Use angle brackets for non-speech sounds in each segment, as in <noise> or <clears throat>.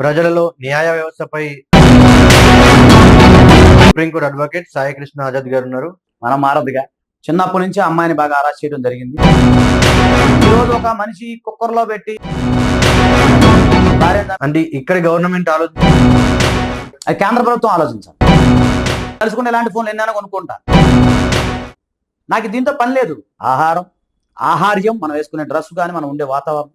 ప్రజలలో న్యాయ వ్యవస్థపై supreme court advocate Sai Krishna Azad garu ఉన్నారు. మనం మారదుగా చిన్నప్పటి నుంచి అమ్మాయిని బాగా అరెస్ట్ చేయడం జరిగింది. ఈరోజు ఒక మనిషి కుక్కర్లో పెట్టి అంటే ఇక్కడ గవర్నమెంట్ ఆలోచన అది కేంద్ర ప్రభుత్వం ఆలోచించాలి. కలుసుకుంటే ఎలాంటి ఫోన్లు ఎన్నైనా కొనుక్కుంటా. నాకు దీంతో పని లేదు. ఆహారం ఆహార్యం మనం వేసుకునే డ్రెస్ కానీ మనం ఉండే వాతావరణం.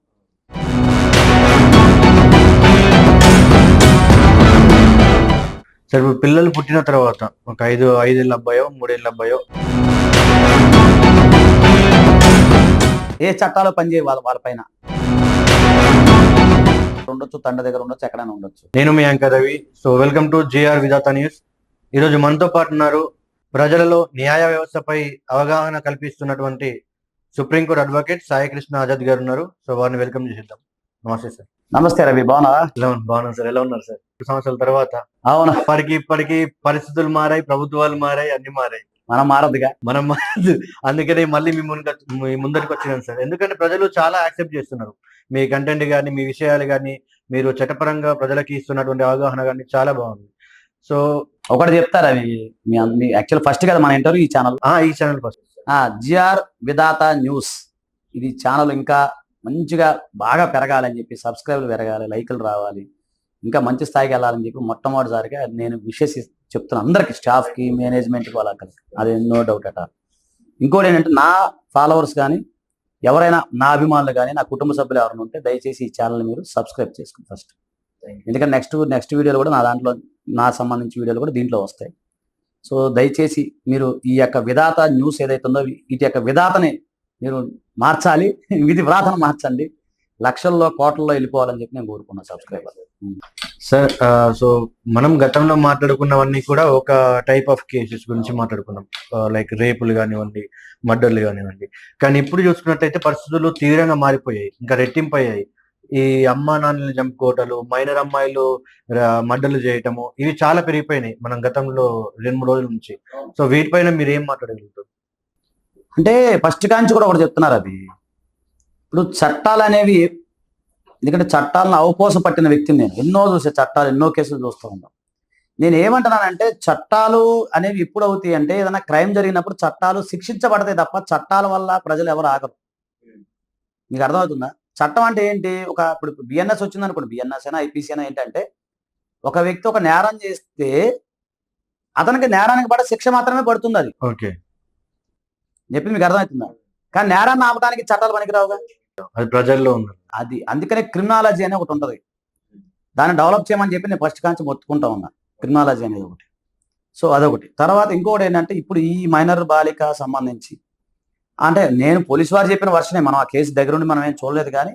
సరే ఇప్పుడు పిల్లలు పుట్టిన తర్వాత ఒక ఐదు ఐదేళ్ళ అబ్బాయో మూడేళ్ళ అబ్బాయో ఏ చట్టాలు పనిచేయ వాళ్ళ వాళ్ళపైన ఉండొచ్చు తండ దగ్గర ఉండొచ్చు ఎక్కడైనా ఉండొచ్చు. నేను మీ anchor Ravi. So welcome to GR Vidhata news. ఈరోజు మనతో పాటు ఉన్నారు ప్రజలలో న్యాయ వ్యవస్థపై అవగాహన కల్పిస్తున్నటువంటి supreme court advocate Sai Krishna Azad garu ఉన్నారు. సో వారిని వెల్కమ్ చేసేద్దాం. నమస్తే సార్. నమస్తే రవి ఉన్నారు? బాగున్నాను సార్. ఎలా ఉన్నారు సార్? సంవత్సరాల తర్వాత అవునా. ఇప్పటికి ఇప్పటికి పరిస్థితులు మారాయి ప్రభుత్వాలు మారాయి అన్ని మారాయి. మనం మారదుగా మనం మారదు. అందుకనే మళ్ళీ మీ ముందరికి వచ్చినాను సార్. ఎందుకంటే ప్రజలు చాలా యాక్సెప్ట్ చేస్తున్నారు. మీ కంటెంట్ కానీ మీ విషయాలు కానీ మీరు చట్టపరంగా ప్రజలకి ఇస్తున్నటువంటి అవగాహన కానీ చాలా బాగుంది. సో ఒకటి చెప్తారా మీ మీ యాక్చువల్ ఫస్ట్ కదా మన ఇంటర్వ్యూ ఈ ఛానల్ ఈ channel first GR Vidhata news. ఇది ఛానల్ ఇంకా మంచిగా బాగా పెరగాలని చెప్పి సబ్స్క్రైబ్లు పెరగాలి లైకులు రావాలి ఇంకా మంచి స్థాయికి వెళ్ళాలని చెప్పి మొట్టమొదటిసారిగా నేను విషెస్ చెప్తున్నా అందరికి స్టాఫ్కి మేనేజ్మెంట్కి వాళ్ళకి అది నో డౌట్ అట. ఇంకోటి ఏంటంటే నా ఫాలోవర్స్ కానీ ఎవరైనా నా అభిమానులు కానీ నా కుటుంబ సభ్యులు ఎవరైనా ఉంటే దయచేసి ఈ ఛానల్ మీరు సబ్స్క్రైబ్ చేసుకోండి ఫస్ట్. ఎందుకంటే నెక్స్ట్ నెక్స్ట్ వీడియోలు కూడా నా దాంట్లో నా సంబంధించిన వీడియోలు కూడా దీంట్లో వస్తాయి. సో దయచేసి మీరు ఈ యొక్క విధాత న్యూస్ ఏదైతే ఉందో వీటి యొక్క విధాతని మీరు మార్చాలి విధి వ్రాతను మార్చండి. లక్షల్లో కోట్లలో వెళ్ళిపోవాలని చెప్పి నేను కోరుకున్నాను సబ్స్క్రైబర్. సార్ సో మనం గతంలో మాట్లాడుకున్నవన్నీ కూడా ఒక టైప్ ఆఫ్ కేసెస్ గురించి మాట్లాడుకున్నాం. లైక్ రేపులు కానివ్వండి మర్డర్లు కానివ్వండి. కానీ ఇప్పుడు చూసుకున్నట్టయితే పరిస్థితులు తీవ్రంగా మారిపోయాయి ఇంకా రెట్టింపు అయ్యాయి. ఈ అమ్మా నాన్నలు చంపుకోవటాలు మైనర్ అమ్మాయిలు మర్డర్లు చేయటము ఇవి చాలా పెరిగిపోయినాయి మనం గతంలో రెండు మూడు రోజుల నుంచి. సో వీటిపైన మీరు ఏం మాట్లాడగలుగుతారు? అంటే ఫస్ట్ కాంచి కూడా ఒకటి చెప్తున్నారు అది. ఇప్పుడు చట్టాలు అనేవి ఎందుకంటే చట్టాలను అవపోస పట్టిన వ్యక్తిని నేను. ఎన్నో చూసే చట్టాలు ఎన్నో కేసులు చూస్తూ ఉంటాం. నేను ఏమంటున్నానంటే చట్టాలు అనేవి ఎప్పుడు అవుతాయి అంటే ఏదైనా క్రైమ్ జరిగినప్పుడు చట్టాలు శిక్షించబడతాయి తప్ప చట్టాల వల్ల ప్రజలు ఎవరు ఆగరు. మీకు అర్థమవుతుందా? చట్టం అంటే ఏంటి? ఒక ఇప్పుడు బిఎన్ఎస్ వచ్చింది అనుకోండి బిఎన్ఎస్ అయినా ఐపీసీ అయినా ఏంటంటే ఒక వ్యక్తి ఒక నేరం చేస్తే అతనికి నేరానికి పడే శిక్ష మాత్రమే పడుతుంది అది. ఓకే. చెప్పి మీకు అర్థమవుతుందా? కానీ నేరాన్ని ఆపడానికి చట్టాలు పనికిరావుగా? అది ప్రజల్లో ఉంది. అది అందుకనే క్రిమినాలజీ అనే ఒకటి ఉంటుంది. దాన్ని డెవలప్ చేయమని చెప్పి నేను ఫస్ట్ కాంచి మొత్తుకుంటా ఉన్నా. క్రిమినాలజీ అనేది ఒకటి. సో అదొకటి. తర్వాత ఇంకొకటి ఏంటంటే ఇప్పుడు ఈ మైనర్ బాలిక సంబంధించి అంటే నేను పోలీస్ వారు చెప్పిన వర్షనే మనం ఆ కేసు దగ్గర ఉండి మనం ఏం చూడలేదు కానీ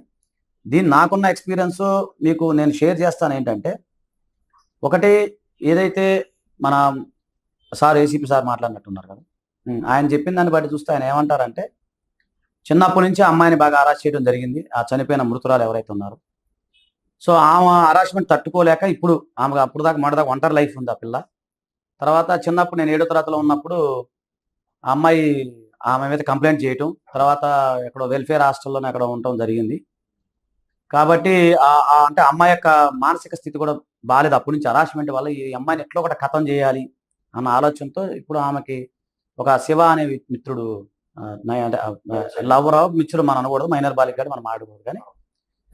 దీని నాకున్న ఎక్స్పీరియన్స్ మీకు నేను షేర్ చేస్తాను ఏంటంటే ఒకటి ఏదైతే మన సార్ ఏసీపీ సార్ మాట్లాడినట్టున్నారు కదా ఆయన చెప్పిన దాన్ని బట్టి చూస్తే ఆయన ఏమంటారంటే చిన్నప్పటి నుంచి అమ్మాయిని బాగా అరెస్ట్ చేయడం జరిగింది. ఆ చనిపోయిన మృతురాలు ఎవరైతే ఉన్నారో. సో ఆమె హరాస్మెంట్ తట్టుకోలేక ఇప్పుడు ఆమె అప్పుడు దాకా మొదటి దాకా ఒంటరి లైఫ్ ఉంది ఆ పిల్ల. తర్వాత చిన్నప్పుడు నేను ఏడో తరగతిలో ఉన్నప్పుడు ఆ అమ్మాయి ఆమె మీద కంప్లైంట్ చేయటం తర్వాత ఎక్కడో వెల్ఫేర్ హాస్టల్లోనే అక్కడ ఉండటం జరిగింది. కాబట్టి అంటే అమ్మాయి యొక్క మానసిక స్థితి కూడా బాగాలేదు అప్పటి నుంచి హరాస్మెంట్ వల్ల ఈ అమ్మాయిని ఎట్లా ఒకటి కథం చేయాలి అన్న ఆలోచనతో ఇప్పుడు ఆమెకి ఒక శివ అనే మిత్రుడు ఆ, అంటే మిత్రుడు మనం అనకూడదు మైనర్ బాలిక మనం ఆడకూడదు కానీ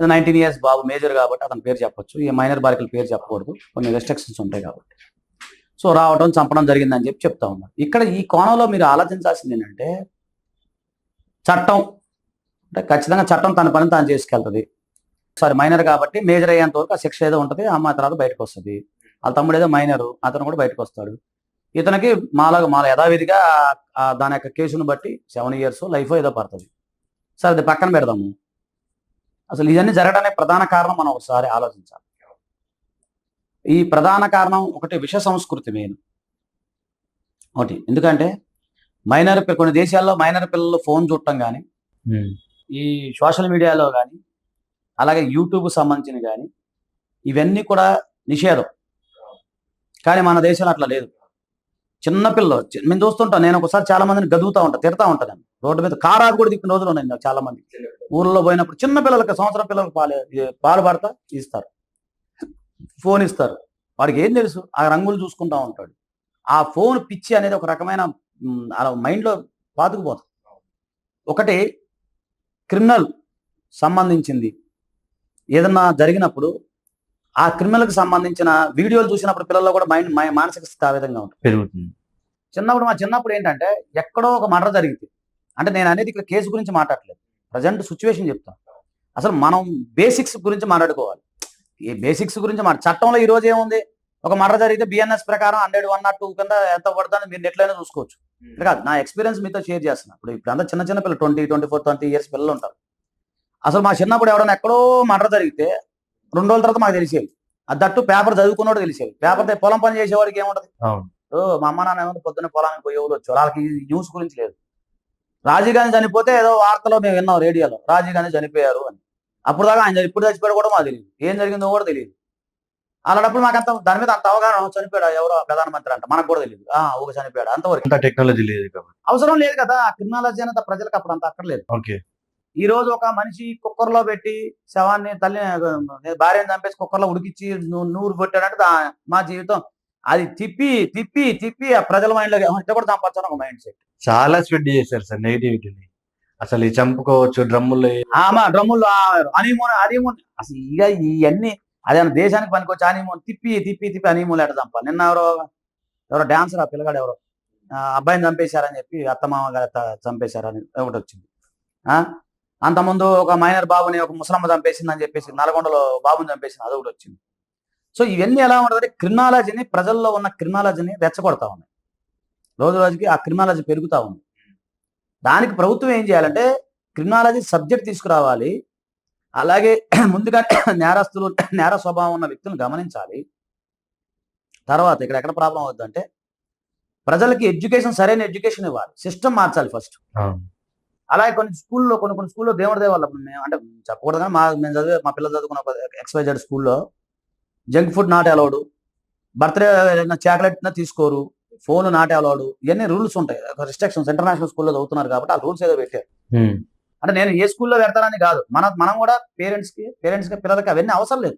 నైన్టీన్ ఇయర్స్ బాబు మేజర్ కాబట్టి అతని పేరు చెప్పొచ్చు. ఈ మైనర్ బాలికల పేరు చెప్పకూడదు. కొన్ని రెస్ట్రిక్షన్స్ ఉంటాయి కాబట్టి. సో రావడం చంపడం జరిగిందని చెప్పి చెప్తా ఉన్నారు. ఇక్కడ ఈ కోణంలో మీరు ఆలోచించాల్సింది ఏంటంటే చట్టం అంటే ఖచ్చితంగా చట్టం తన పని తాను చేసుకెళ్తుంది. సారీ మైనర్ కాబట్టి మేజర్ అయ్యేంత వరకు ఆ శిక్ష ఏదో ఉంటుంది అమ్మ తర్వాత బయటకు వస్తుంది వాళ్ళ తమ్ముడు ఏదో మైనర్ అతను కూడా బయటకు వస్తాడు ఇతనికి మాలాగా మాల యథావిధిగా దాని యొక్క కేసును బట్టి సెవెన్ ఇయర్స్ లైఫ్ ఏదో పడుతుంది. సరే అది పక్కన పెడదాము. అసలు ఇవన్నీ జరగడానికి ప్రధాన కారణం మనం ఒకసారి ఆలోచించాలి. ఈ ప్రధాన కారణం ఒకటి విష సంస్కృతి మెయిన్ ఒకటి ఎందుకంటే మైనర్ కొన్ని దేశాల్లో మైనర్ పిల్లలు ఫోన్ చూడటం కానీ ఈ సోషల్ మీడియాలో కానీ అలాగే యూట్యూబ్ సంబంధించిన కానీ ఇవన్నీ కూడా నిషేధం. కానీ మన దేశంలో అట్లా లేదు. చిన్న పిల్లలు చి- మేము చూస్తుంటాం నేను ఒకసారి చాలా మందిని గదుగుతూ ఉంటా తిడతా ఉంటాను నేను. రోడ్డు మీద కారాకు కూడా తిప్పిన రోజులు ఉన్నాయి చాలా మంది. ఊర్లో పోయినప్పుడు చిన్న పిల్లలకి సంవత్సరం పిల్లలకు పాలు పాలు పడతా ఇస్తారు. ఫోన్ ఇస్తారు. వాడికి ఏం తెలుసు? ఆ రంగులు చూసుకుంటా ఉంటాడు. ఆ ఫోన్ పిచ్చి అనేది ఒక రకమైన అలా మైండ్లో పాతుకుపోతుంది ఒకటి క్రిమినల్ సంబంధించింది. ఏదన్నా జరిగినప్పుడు ఆ క్రిమినల్కి సంబంధించిన వీడియోలు చూసినప్పుడు పిల్లల్లో కూడా మైండ్ మై- మానసిక స్థితి ఆ విధంగా ఉంటుంది. పెరుగుతుంది. చిన్నప్పుడు మా చిన్నప్పుడు ఏంటంటే ఎక్కడో ఒక మర్డర్ జరిగింది. అంటే నేను అనేది ఇక్కడ కేసు గురించి మాట్లాడలేదు ప్రజెంట్ సిచ్యువేషన్ చెప్తాను. అసలు మనం బేసిక్స్ గురించి మాట్లాడుకోవాలి. ఈ బేసిక్స్ గురించి మన చట్టంలో ఈ రోజు ఏముంది? ఒక మర్డర్ జరిగితే బిఎన్ఎస్ ప్రకారం హండ్రెడ్ వన్ నాట్ టూ కింద ఎంత పడుతుందని మీరు ఎట్లయినా చూసుకోవచ్చు. కాదు నా ఎక్స్పీరియన్స్ మీతో షేర్ చేస్తున్నా. ఇప్పుడు ఇప్పుడు అంతా చిన్న చిన్న పిల్లలు twenty twenty four twenty years పిల్లలు ఉంటారు. అసలు మా చిన్నప్పుడు ఎవరైనా ఎక్కడో మర్డర్ జరిగితే రెండు రోజుల తర్వాత మాకు తెలిసేది అది దట్టు పేపర్ చదువుకున్నోడు తెలిసేది పేపర్ పొలం పని చేసేవాడికి ఏముంటది? మా అమ్మ నాన్న ఏమో పొద్దున్న పొలానికి పోయేవాళ్ళు వచ్చారు వాళ్ళకి న్యూస్ గురించి లేదు. రాజీవ్ గాంధీ చనిపోతే ఏదో వార్తలో మేము విన్నాం రేడియోలో. రాజీవ్ గాంధీ చనిపోయారు అని. అప్పుడు దాకా ఆయన ఇప్పుడు చచ్చిపోయాడు కూడా మాకు తెలియదు. ఏం జరిగిందో కూడా తెలియదు. అలాంటప్పుడు మాకు అంత దాని మీద అంత అవగాహన చనిపోయాడు ఎవరో ప్రధానమంత్రి అంట మనకు కూడా తెలియదు. ఆ ఒక చనిపోయాడు? అంతవరకు. అంత టెక్నాలజీ లేదు అవసరం లేదు కదా. క్రిమినాలజీ అనేది ప్రజలకు అప్పుడు అంత అక్కర్లేదు. ఓకే. ఈ రోజు ఒక మనిషి కుక్కర్లో పెట్టి శవాన్ని తల్లి భార్యను చంపేసి కుక్కర్లో ఉడికిచ్చి నూరు పెట్టాడంటే మా జీవితం. అది తిప్పి తిప్పి తిప్పి ఆ ప్రజల మైండ్లో ఇట్లా కూడా చంపచ్చు ఒక మైండ్ సెట్. చాలా స్ప్రెడ్ చేశారు సార్ నెగిటివిటీని. అసలు ఈ చంపుకోవచ్చు డ్రమ్ముల్లో ఆమా డ్రమ్ముల్లో హనీమూన్ హనీమూన్ అసలు ఇక ఇవన్నీ అదే దేశానికి పనికొచ్చి హనీమూన్ తిప్పి తిప్పి తిప్పి హనీమూన్ ఎట చంపాలి. నిన్న ఎవరో ఎవరో డాన్సర్ ఆ పిల్లగాడు ఎవరో అబ్బాయిని చంపేశారని చెప్పి అత్తమామ గారు చంపేశారని ఒకటి వచ్చింది. ఆ? అంతకుముందు ఒక మైనర్ బాబుని ఒక ముసలమ్మ చంపేసింది అని చెప్పేసి నల్గొండలో బాబుని చంపేసింది. అది ఒకటి వచ్చింది. సో ఇవన్నీ ఎలా ఉంటుంది క్రిమినాలజీని ప్రజల్లో ఉన్న క్రిమినాలజీని రెచ్చగొడతా ఉన్నాయి. రోజు రోజుకి ఆ క్రిమినాలజీ పెరుగుతా ఉంది. దానికి ప్రభుత్వం ఏం చేయాలంటే క్రిమినాలజీ సబ్జెక్ట్ తీసుకురావాలి. అలాగే <clears throat> ముందుగా <clears throat> నేరస్తులు నేర స్వభావం ఉన్న వ్యక్తులను గమనించాలి. తర్వాత ఇక్కడ ఎక్కడ ప్రాబ్లం అవుతుందంటే ప్రజలకి ఎడ్యుకేషన్ సరైన ఎడ్యుకేషన్ ఇవ్వాలి. సిస్టమ్ మార్చాలి ఫస్ట్. అలాగే కొన్ని స్కూల్లో కొన్ని కొన్ని స్కూల్లో దేవుడి దేవాళ్ళ మేము అంటే చెప్పకూడదు కానీ మా మేము చదివే మా పిల్లలు చదువుకున్న ఎక్స్వైజెడ్ స్కూల్లో junk food not allowed birthday chocolate తీసుకోరు ఫోన్ నాట్ అలౌడ్ ఇవన్నీ రూల్స్ ఉంటాయి. రిస్ట్రిక్షన్స్ ఇంటర్నేషనల్ స్కూల్లో చదువుతున్నారు కాబట్టి ఆ రూల్స్ ఏదో పెట్టారు. అంటే నేను ఏ స్కూల్లో పెడతానని కాదు మన మనం కూడా పేరెంట్స్కి పేరెంట్స్కి పిల్లలకి అవన్నీ అవసరం లేదు.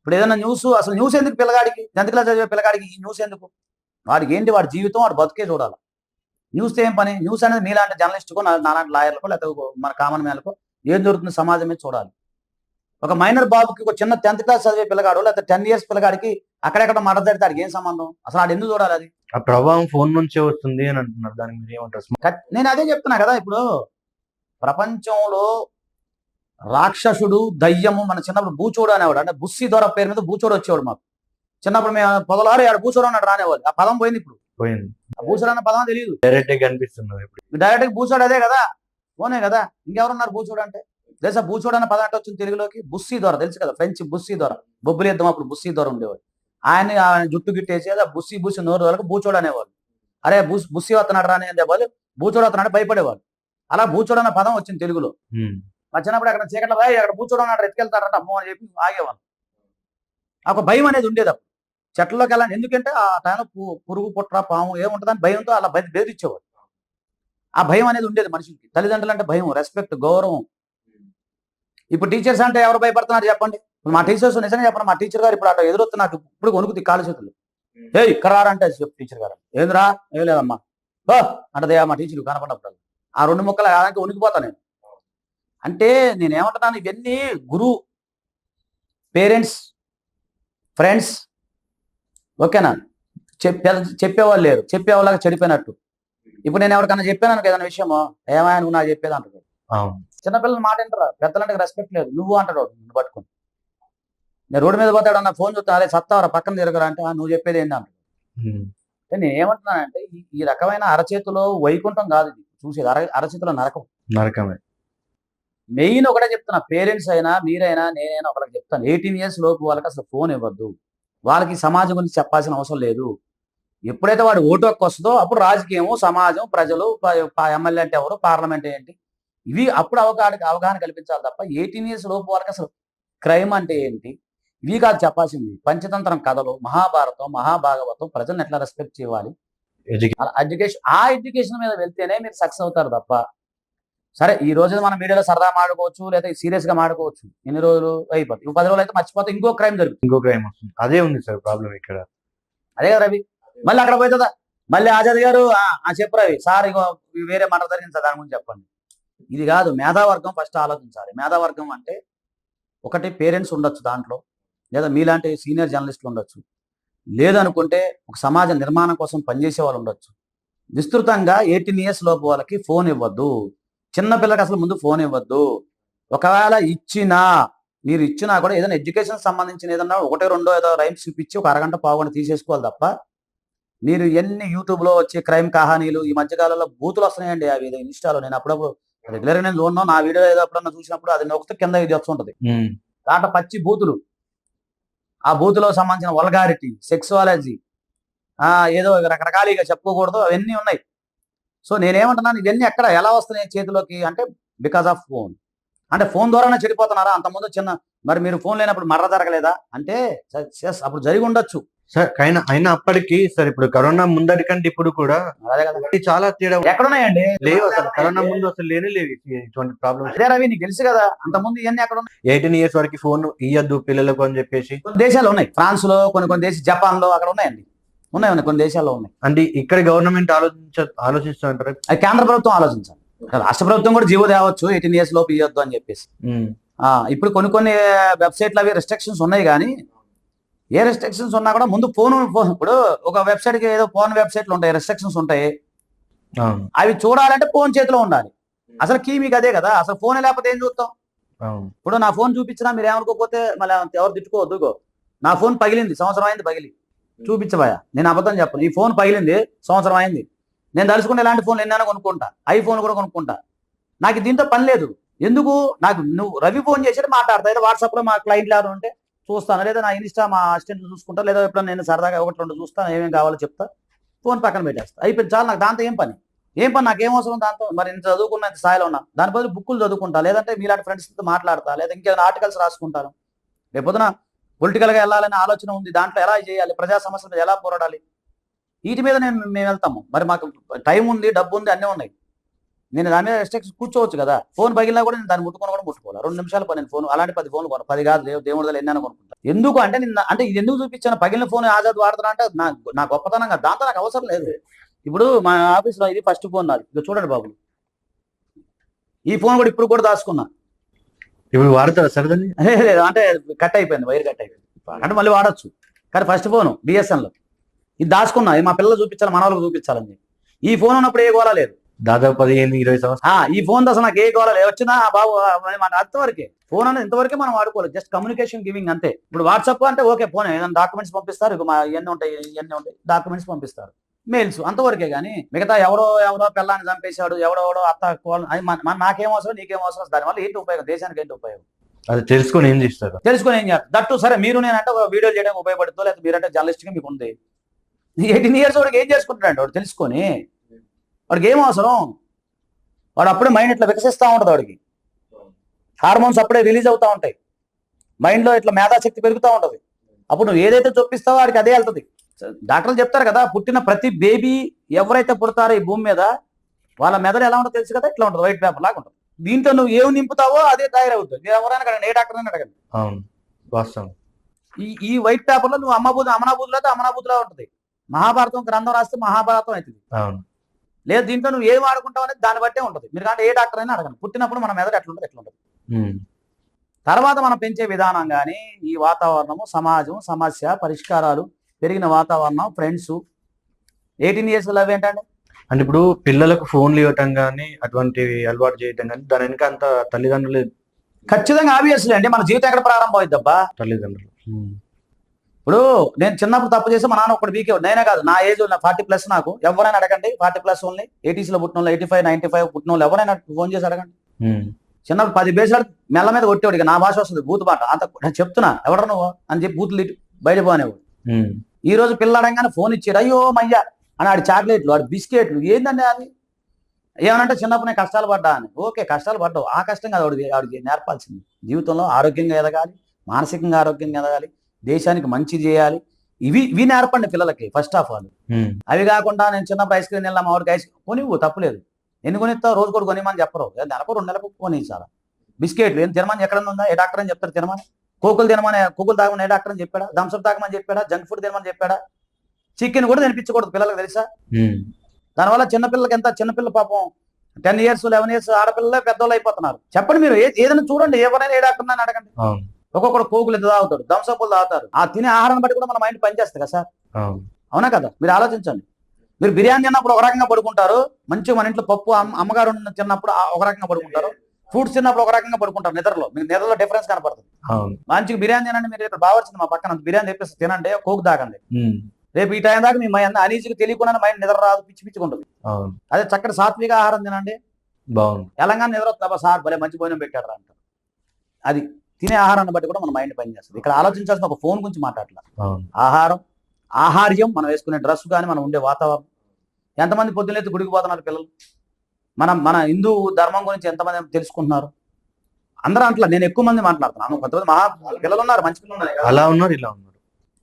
ఇప్పుడు ఏదైనా న్యూస్ అసలు న్యూస్ ఎందుకు పిల్లగాడికి టెన్త్ క్లాస్ చదివే పిల్లగాడికి ఈ న్యూస్ ఎందుకు? వాడికి ఏంటి? వాడి జీవితం వాడు బతుకే చూడాలి. న్యూస్ ఏం పని? న్యూస్ అనేది మీలాంటి జర్నలిస్ట్కో నాలాంటి లాయర్లకో లేకపోతే మన కామన్ మ్యాన్కో ఏం జరుగుతుంది సమాజం మీద చూడాలి. ఒక మైనర్ బాబుకి ఒక చిన్న టెన్త్ క్లాస్ చదివే పిల్లగాడు లేకపోతే టెన్ ఇయర్స్ పిల్లగాడికి అక్కడెక్కడ మాట్లాడితే ఆడికి ఏం సంబంధం? అసలు ఆడు ఎందుకు చూడాలి అది? ఆ ప్రభావం ఫోన్ నుంచే వస్తుంది అని అంటున్నారు. దానికి మీరు ఏమంటారు? నేను అదే చెప్తున్నా కదా ఇప్పుడు. ప్రపంచంలో రాక్షసుడు దయ్యము మన చిన్నప్పుడు బూచోడు అనేవాడు. అంటే బుస్సి దొర పేరు మీద బూచోడు వచ్చేవాడు మాకు. చిన్నప్పుడు మేము పొదలారు ఆడ బూచోడు అన్నాడు రానేవాడు. ఆ పదం పోయింది ఇప్పుడు. పోయింది. బూచోడు అన్న పదం తెలియదు డైరెక్ట్గా కనిపిస్తున్నది ఇప్పుడు. డైరెక్ట్ బూచోడు అదే కదా? పోనే కదా? ఇంకెవరున్నారు బూచోడు అంటే? తెలుసా బూచోడు అన్న పదం అంటే వచ్చింది తెలుగులోకి? బుస్సి దొర తెలుసు కదా? ఫ్రెంచ్ బుస్సి దొర. బొబ్బులు యుద్ధం అప్పుడు బుస్సి దొర ఉండేవాడు. ఆయన ఆయన జుట్టు గిట్టేసి ఆ బుస్సి బుస్సి నోరు వరకు బూచోడు అనేవాడు. అరే బుస్ బుస్సి వస్తున్నాడు రాని అనేవాళ్ళు బూచోడు వస్తున్నాడు భయపడేవాడు. అలా బూచోడు అన్న పదం వచ్చింది తెలుగులో. మా చిన్నప్పుడు అక్కడ చీకట్లో "ఏయ్, అక్కడ కూర్చోడం అన్నాడు ఎత్తుకెళ్తారంట అమ్మో అని చెప్పి ఆగేవాళ్ళు. ఒక భయం అనేది ఉండేది అప్పుడు. చెట్లలోకి వెళ్ళాను ఎందుకంటే ఆ టైంలో పు- పురుగు పుట్ర పాము ఏముంటుందని భయంతో అలా బెది బెదిరించేవాడు ఆ భయం అనేది ఉండేది మనిషికి. తల్లిదండ్రులు అంటే భయం రెస్పెక్ట్ గౌరవం. ఇప్పుడు టీచర్స్ అంటే ఎవరు భయపడుతున్నారు చెప్పండి? మా టీచర్స్ నిజంగా చెప్పండి మా టీచర్ గారు ఇప్పుడు అటు ఎదురొస్తే నాకు ఇప్పుడు వణుకుతుంది కాలు చేతులు. ఏ ఇక్కడ రారంటే అంటే చెప్పు టీచర్ గారు. ఏందిరా? ఏం లేదమ్మా. బా అంటే మా టీచర్ కనపడినప్పుడు. ఆ రెండు ముక్కలు ఆడానికి వణికిపోతా నేను. అంటే నేనేమంటున్నాను ఇవన్నీ గురువు పేరెంట్స్ ఫ్రెండ్స్ ఓకేనా? చెప్పే చెప్పేవాళ్ళు లేరు. చెప్పేవాళ్ళగా చెడిపోయినట్టు. ఇప్పుడు నేను ఎవరికైనా చెప్పాను అనుకో ఏదైనా విషయమో? ఏమైనా నువ్వు నాకు చెప్పేది అంటాడు. చిన్నపిల్లలు మాట వింటారా? పెద్దలంటే రెస్పెక్ట్ లేదు. నువ్వు అంటాడు నిన్ను పట్టుకొని. నేను రోడ్డు మీద పోతాడు అన్న ఫోన్ చూస్తా అదే సత్తావరా పక్కన తిరగరా అంటే "ఆ, నువ్వు చెప్పేది ఏంటి అంటాడు. నేను ఏమంటున్నానంటే ఈ- ఈ రకమైన అరచేతిలో వైకుంఠం కాదు ఇది. చూసేది అర అరచేతిలో నరకం. నరకమే. మెయిన్ ఒకటే చెప్తున్నా పేరెంట్స్ అయినా మీరైనా నేనైనా ఒకరికి చెప్తాను. ఎయిటీన్ ఇయర్స్ లోపు వాళ్ళకి అసలు ఫోన్ ఇవ్వద్దు. వాళ్ళకి సమాజం గురించి చెప్పాల్సిన అవసరం లేదు. ఎప్పుడైతే వాడు ఓటు హక్కు వస్తుందో అప్పుడు రాజకీయము సమాజం ప్రజలు ఎమ్మెల్యే అంటే ఎవరు పార్లమెంట్ ఏంటి? ఇవి అప్పుడు అవగాహన అవగాహన కల్పించాలి తప్ప ఎయిటీన్ ఇయర్స్ లోపు వాళ్ళకి అసలు క్రైమ్ అంటే ఏంటి? ఇవి కాదు చెప్పాల్సింది. పంచతంత్రం కథలు మహాభారతం మహాభాగవతం ప్రజల్ని ఎట్లా రెస్పెక్ట్ చేయాలి? ఎడ్యుకేషన్ ఆ ఎడ్యుకేషన్ మీద వెళ్తేనే మీరు సక్సెస్ అవుతారు తప్ప సరే ఈ రోజు మనం మీడియాలో సరదా మాడుకోవచ్చు లేదా సీరియస్గా మాడుకోవచ్చు ఎన్ని రోజులు అయిపోతుంది ఇంకో పది రోజులు అయితే మర్చిపోతే ఇంకో క్రైమ్ జరుగుతుంది. ఇంకో క్రైమ్ వస్తుంది. అదే ఉంది సార్ ప్రాబ్లం ఇక్కడ. అదే కదా రవి. మళ్ళీ అక్కడ పోతుందా? మళ్ళీ ఆజాద్ గారు "ఆ, ఆ, చెప్పు రవి. సార్ ఇగో వేరే మాట జరిగింది సార్ దాని గురించి చెప్పండి. ఇది కాదు మేధావర్గం ఫస్ట్ ఆలోచించాలి. మేధావర్గం అంటే ఒకటి పేరెంట్స్ ఉండొచ్చు దాంట్లో లేదా మీలాంటి సీనియర్ జర్నలిస్టులు ఉండొచ్చు. లేదనుకుంటే ఒక సమాజ నిర్మాణం కోసం పనిచేసే వాళ్ళు ఉండొచ్చు. విస్తృతంగా ఎయిటీన్ ఇయర్స్ లోపు వాళ్ళకి ఫోన్ ఇవ్వద్దు. చిన్న పిల్లకి అసలు ముందు ఫోన్ ఇవ్వద్దు. ఒకవేళ ఇచ్చినా మీరు ఇచ్చినా కూడా ఏదైనా ఎడ్యుకేషన్ సంబంధించిన ఏదన్నా ఒకటి రెండో ఏదో రైమ్స్ చూపించి ఒక అరగంట పావుగంట తీసేసుకోవాలి తప్ప మీరు ఎన్ని యూట్యూబ్లో వచ్చే క్రైమ్ కహానీలు ఈ మధ్య కాలంలో బూతులు వస్తున్నాయండి. అవి ఏదో ఇన్స్టాలో నేను అప్పుడప్పుడు రెగ్యులర్ నేను చూడను. నా వీడియో ఏదో ఎప్పుడన్నా చూసినప్పుడు అది నొక్కితే కింద ఇది వస్తుంటది. దాంట్లో పచ్చి బూతులు. ఆ బూతులో సంబంధించిన వల్గారిటీ సెక్సువాలజీ ఆ ఏదో రకరకాల ఇక చెప్పుకోకూడదు. అవన్నీ ఉన్నాయి. సో నేనేమంటున్నాను ఇవన్నీ ఎక్కడ ఎలా వస్తున్నాయి చేతిలోకి అంటే బికాస్ ఆఫ్ ఫోన్ అంటే ఫోన్ ద్వారానే చెడిపోతున్నారా? అంతకుముందు చిన్న మరి మీరు ఫోన్ లేనప్పుడు మర్ర జరగలేదా? అంటే అప్పుడు జరిగి ఉండొచ్చు. సార్ అయినా అయినా అప్పటికి సార్ ఇప్పుడు కరోనా ముందటి కంటే ఇప్పుడు కూడా చాలా తేడా. ఎక్కడున్నాయండి? లేవు అసలు. కరోనా ముందు అసలు లేనే లేవు ఇటువంటి ప్రాబ్లమ్స్ అదే రవి నీకు తెలుసు కదా అంతకుముందు ఇవన్నీ ఎక్కడ ఎయిటీన్ ఇయర్స్ వరకు ఫోన్ ఇయ్యద్దు పిల్లలకు అని చెప్పేసి. కొన్ని దేశాలు ఉన్నాయి. ఫ్రాన్స్లో కొన్ని కొన్ని దేశ జపాన్లో అక్కడ ఉన్నాయండి. ఉన్నాయి ఉన్నాయి కొన్ని దేశాల్లో ఉన్నాయి. అంటే ఇక్కడ గవర్నమెంట్ ఆలోచించ ఆలోచిస్తుంటారు అది కేంద్ర ప్రభుత్వం ఆలోచించాలి. రాష్ట్ర ప్రభుత్వం కూడా జీవో తేవచ్చు ఎయిటీన్ ఇయర్స్ లోపు ఇవ్వద్దు అని చెప్పేసి. ఆ, ఇప్పుడు కొన్ని కొన్ని వెబ్సైట్లు అవి రెస్ట్రిక్షన్స్ ఉన్నాయి కానీ ఏ రెస్ట్రిక్షన్స్ ఉన్నా కూడా ముందు ఫోన్ ఇప్పుడు ఒక వెబ్సైట్కి ఏదో ఫోన్ వెబ్సైట్లు ఉంటాయి రెస్ట్రిక్షన్స్ ఉంటాయి. అవి చూడాలంటే ఫోన్ చేతిలో ఉండాలి. అసలు కీ మీకు అదే కదా అసలు ఫోన్ లేకపోతే ఏం చూస్తాం? ఇప్పుడు నా ఫోన్ చూపించినా మీరు ఏమనుకోకపోతే మళ్ళీ ఎవరు తిట్టుకోవద్దు ఇగో. నా ఫోన్ పగిలింది సంవత్సరం అయింది పగిలి. చూపించబోయా. నేను అబద్ధం చెప్పను. ఈ ఫోన్ పగిలింది సంవత్సరం అయింది. నేను తలుచుకుంటే ఎలాంటి ఫోన్లు ఎన్నైనా కొనుక్కుంటా. ఐఫోన్ కూడా కొనుక్కుంటా. నాకు దీంతో పని లేదు. ఎందుకు? నాకు నువ్వు రవి ఫోన్ చేసేది మాట్లాడతా. లేదా వాట్సాప్లో మా క్లయింట్లు ఎవరు ఉంటే చూస్తాను. లేదా నా ఇన్స్టా మా అసిస్టెంట్లు చూసుకుంటా. లేదా ఎప్పుడైనా నేను సరదాగా ఒకటి రెండు చూస్తాను. ఏమేమి కావాలో చెప్తా. ఫోన్ పక్కన పెట్టేస్తా. అయిపోయింది. చాలు నాకు దాంతో ఏం పని? ఏం పని? నాకు ఏం అవసరం దాంతో? మరి నేను చదువుకున్న ఇంత స్థాయిలో ఉన్నా. దాని బదులు బుక్కులు చదువుకుంటా. లేదంటే మీలాంటి ఫ్రెండ్స్తో మాట్లాడతా. లేదా ఇంకేదైనా ఆర్టికల్స్ రాసుకుంటాను. రేపొద్దున పొలిటికల్గా వెళ్ళాలనే ఆలోచన ఉంది. దాంట్లో ఎలా చేయాలి? ప్రజా సమస్యల మీద ఎలా పోరాడాలి? వీటి మీద నేను మేము వెళ్తాము. మరి మాకు టైం ఉంది డబ్బు ఉంది అన్నీ ఉన్నాయి. నేను దాని మీద రెస్ట్రిక్షన్ కూర్చోవచ్చు కదా. ఫోన్ పగిలినా కూడా నేను దాన్ని ముట్టుకొని కూడా ముట్టుకోవాలి. రెండు నిమిషాలు పని. ఫోన్ అలాంటి పది ఫోన్లు కొను. పది కాదు దేవు- దేవుడి దగ్గర ఎన్నైనా ఎందుకు అంటే నేను అంటే ఇది ఎందుకు చూపించాను? పగిలిన ఫోన్ ఆజాద్ వాడుతున్నా అంటే నా నా గొప్పతనం కాదు. దాంతో నాకు అవసరం లేదు. ఇప్పుడు మా ఆఫీస్లో ఇది ఫస్ట్ ఫోన్ నాది. ఇక చూడండి బాబు. ఈ ఫోన్ కూడా ఇప్పుడు కూడా దాచుకున్నా. ఇప్పుడు వాడతారా సార్ దాన్ని? <laughs> లేదు, లేదు అంటే కట్ అయిపోయింది వైర్ కట్ అయిపోయింది. అంటే మళ్ళీ వాడచ్చు. కానీ ఫస్ట్ ఫోన్ బిఎస్ఎన్లో ఇది దాచుకున్నా ఇది మా పిల్లలు చూపించాలి మన వాళ్ళకి చూపించాలని చెప్పి. ఈ ఫోన్ ఉన్నప్పుడు ఏ గోళ లేదు. దాదాపు పదిహేను ఇరవై సంవత్సరాలు. ఈ ఫోన్ అసలు నాకు ఏ గోళ లేదు. వచ్చినా బాబు అంతవరకే ఫోన్ అనేది ఇంతవరకే మనం వాడుకోవాలి జస్ట్ కమ్యూనికేషన్ గివింగ్ అంతే. ఇప్పుడు వాట్సాప్ అంటే ఓకే ఫోన్ ఏదైనా డాక్యుమెంట్స్ పంపిస్తారు ఇక మా ఇవన్నీ ఉంటాయి ఇవన్నీ ఉంటాయి డాక్యుమెంట్స్ పంపిస్తారు. మెయిల్స్ అంతవరకే కానీ మిగతా ఎవడో ఎవడో పిల్లాన్ని చంపేశాడు ఎవడో ఎవడో అత్త అది మన నాకేం అవసరం నీకేం అవసరం దానివల్ల ఏంటి ఉపయోగం? దేశానికి ఏంటి ఉపయోగం? అది తెలుసుకొని ఏం చేస్తారు? తెలుసుకొని ఏం చేస్తారు? దట్టు సరే మీరు నేనంటే ఒక వీడియో చేయడానికి ఉపయోగపడుతుందో లేదా మీరంటే జర్నలిస్ట్గా మీకు ఉంది. ఎయిటీన్ ఇయర్స్ వాడికి ఏం చేసుకుంటాడండి వాడు తెలుసుకొని? వాడికి ఏం అవసరం? వాడు అప్పుడే మైండ్ ఇట్లా వికసిస్తూ ఉంటుంది వాడికి. హార్మోన్స్ అప్పుడే రిలీజ్ అవుతా ఉంటాయి. మైండ్లో ఇట్లా మేధాశక్తి పెరుగుతూ ఉంటది. అప్పుడు నువ్వు ఏదైతే చొప్పిస్తావో వాడికి అదే వెళ్తుంది. డాక్టర్లు చెప్తారు కదా పుట్టిన ప్రతి బేబీ ఎవరైతే పుడతారో ఈ భూమి మీద వాళ్ళ మెదడు ఎలా ఉంటుందో తెలుసు కదా? ఇట్లా ఉంటుంది వైట్ పేపర్ లాగా ఉంటుంది. దీంట్లో నువ్వు ఏమి నింపుతావో అదే తయారవుతుంది. మీరు ఎవరైనా అడగండి ఏ డాక్టర్ అయినా అడగండి వాస్తవం. ఈ ఈ వైట్ పేపర్లో నువ్వు అమ్మబూత అమనాబూతులు అయితే అమనాబూతులా ఉంటుంది. మహాభారతం గ్రంథం రాస్తే మహాభారతం అవుతుంది. లేదు దీంట్లో నువ్వు ఏం వాడుకుంటావు అనేది దాన్ని బట్టే ఉంటుంది. మీరు అంటే ఏ డాక్టర్ అయినా అడగండి పుట్టినప్పుడు మన మెదడు ఎట్లుంటుంది ఎట్లుంటుంది. తర్వాత మనం పెంచే విధానం కానీ ఈ వాతావరణము సమాజం సమస్య పరిష్కారాలు పెరిగిన వాతావరణం ఫ్రెండ్స్ ఎయిటీన్ ఇయర్స్ లవ్ ఏంటంటే అంటే ఇప్పుడు పిల్లలకు ఫోన్లు ఇవ్వటం కానీ అటువంటివి అలవాటు చేయటం కానీ దాని వెనక అంత తల్లిదండ్రులు ఖచ్చితంగా ఆబ్వియస్లీ అంటే మన జీవితం ఎక్కడ ప్రారంభం అవుతుంది అబ్బా తల్లిదండ్రులు. ఇప్పుడు నేను చిన్నప్పుడు తప్పు చేసి మా నాన్న ఒకటి వీకే నేనే కాదు నా ఏజ్ ఫార్టీ ప్లస్ నాకు. ఎవరైనా అడగండి ఫార్టీ ప్లస్ ఓన్లీ ఎయిటీస్లో పుట్టిన వాళ్ళు ఎయిటీ ఫైవ్ నైన్టీ ఫైవ్ పుట్టిన వాళ్ళు ఎవరైనా ఫోన్ చేసి అడగండి. చిన్నప్పుడు పది బేసాడు మెల్ల మీద కొట్టేవాడు నా భాష వస్తుంది బూత్ మాట అంత నేను చెప్తున్నా ఎవరు నువ్వు? అని చెప్పి బూతులు బయట పోనేవాడు. ఈ రోజు పిల్లడంగానే ఫోన్ ఇచ్చాడు అయ్యో మయ్యా అని ఆడి చాక్లెట్లు వాడి బిస్కెట్లు ఏందండి అది ఏమనంటే చిన్నప్పుడు నేను కష్టాలు పడ్డా అని. ఓకే కష్టాలు పడ్డావు. ఆ కష్టం కాదు వాడికి వాడికి నేర్పాల్సింది. జీవితంలో ఆరోగ్యంగా ఎదగాలి మానసికంగా ఆరోగ్యంగా ఎదగాలి దేశానికి మంచి చేయాలి. ఇవి ఇవి నేర్పండి పిల్లలకి ఫస్ట్ ఆఫ్ ఆల్. అవి కాకుండా నేను చిన్నప్పుడు ఐస్ క్రీమ్ తిన్నా మా వాడికి ఐస్ కొనివ్వు తప్పులేదు. ఎన్ని కొనిస్తావు? రోజు కూడా కొనిమని చెప్పరు నెలకు రెండు నెలలకు కొని చాలా. బిస్కెట్లు ఏం తినమని ఎక్కడ ఉందా? ఏ డాక్టర్ అని చెప్తారు తినమని? కోకులు తినమని కోకులు తాగమని డాక్టర్ అని చెప్పాడా? థమ్స్అప్ తాగమని చెప్పాడా? జంక్ ఫుడ్ తినమని చెప్పాడా? చికెన్ కూడా తినిపించకూడదు పిల్లలకు తెలుసా? దానివల్ల చిన్నపిల్లలకి ఎంత? చిన్నపిల్ల పాపం టెన్ ఇయర్స్ లెవెన్ ఇయర్స్ ఆడపిల్లలే పెద్దోళ్ళు అయిపోతున్నారు. చెప్పండి మీరు ఏదైనా చూడండి ఎవరైనా ఏ డాక్టర్ అని అడగండి. ఒక్కొక్కడు కోకులు ఎంత తాగుతాడు? థమ్స్అప్లు తాగుతారు. ఆ తినే ఆహారాన్ని బట్టి కూడా మన మైండ్ పనిచేస్తుంది కదా సార్? అవును. కదా? మీరు ఆలోచించండి. మీరు బిర్యానీ తిన్నప్పుడు ఒక రకంగా పడుకుంటారు. మంచిగా మన ఇంట్లో పప్పు అమ్మ- అమ్మగారు తిన్నప్పుడు ఒక రకంగా పడుకుంటారు. ఫ్రూట్స్ తిన్నప్పుడు ఒక రకంగా పడుకుంటారు నిద్రలో. మీకు నిద్రలో డిఫరెన్స్ కనపడుతుంది. మంచిగా బిర్యానీ తినండి మీరు ఇక్కడ బాగా వచ్చింది మా పక్కన బిర్యానీ తెప్పిస్తే తినండి కోక్ తాగండి. రేపు ఈ టైం దాకా మీ మైండ్ అనీజీగా తెలియకుండా మైండ్ నిద్ర రాదు పిచ్చి అవును. అదే చక్కటి సాత్విక ఆహారం తినండి. బాగుంది. తెలంగాణ నిద్ర వస్తుందా సార్ భలే మంచి భోజనం పెట్టాడు రా అంటారు. అది తినే ఆహారాన్ని బట్టి కూడా మన మైండ్ పనిచేస్తుంది. ఇక్కడ ఆలోచించాల్సిన ఒక ఫోన్ గురించి మాట్లాడలేదు ఆహారం ఆహార్యం మనం వేసుకునే డ్రెస్ కానీ మనం ఉండే వాతావరణం. ఎంతమంది పొద్దున్నెత్తి గుడికి పోతున్నారు పిల్లలు? మనం మన హిందూ ధర్మం గురించి ఎంతమంది తెలుసుకుంటున్నారు? అందరూ అంటలా నేను ఎక్కువ మంది మాట్లాడుతున్నాను. కొంతమంది మహా పిల్లలు ఉన్నారు మంచి పిల్లలు ఉన్నారు. అలా ఉన్నారు ఇలా ఉన్నారు.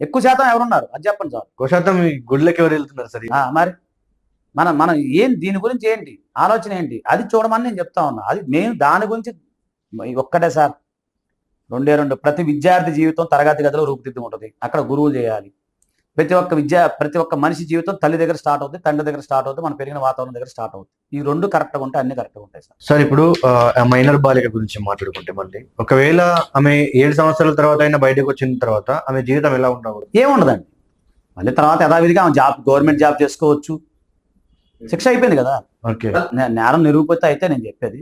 ఎక్కువ శాతం ఎవరున్నారు? అది చెప్పండి సార్. ఎక్కువ శాతం గుడ్లకి ఎవరు వెళ్తున్నారు సరే? మరి మనం మనం ఏం దీని గురించి ఏంటి? ఆలోచన ఏంటి? అది చూడమని నేను చెప్తా ఉన్నా. అది నేను దాని గురించి ఒక్కటే సార్. రెండే రెండు ప్రతి విద్యార్థి జీవితం తరగతి గదిలో రూపుదిద్దు ఉంటుంది అక్కడ గురువులు చేయాలి. ప్రతి ఒక్క విద్యా ప్రతి ఒక్క మనిషి జీవితం తల్లి దగ్గర స్టార్ట్ అవుతుంది తండ్రి దగ్గర స్టార్ట్ అవుతుంది మన పెరిగిన వాతావరణం దగ్గర స్టార్ట్ అవుతుంది ఈ రెండు కరెక్ట్గా ఉంటే అన్ని కరెక్ట్గా ఉంటాయి సార్. సార్ ఇప్పుడు ఆ మైనర్ బాలిక గురించి మాట్లాడుకుంటే మళ్ళీ ఒకవేళ ఆమె ఏడు సంవత్సరాల తర్వాత అయినా బయటకు వచ్చిన తర్వాత ఆమె జీవితం ఎలా ఉండకూడదు ఏముండదండి. మళ్ళీ తర్వాత యథావిధిగా ఆమె జాబ్ గవర్నమెంట్ జాబ్ చేసుకోవచ్చు. శిక్ష అయిపోయింది కదా. నేరం నిరూపిత అయితే నేను చెప్పేది.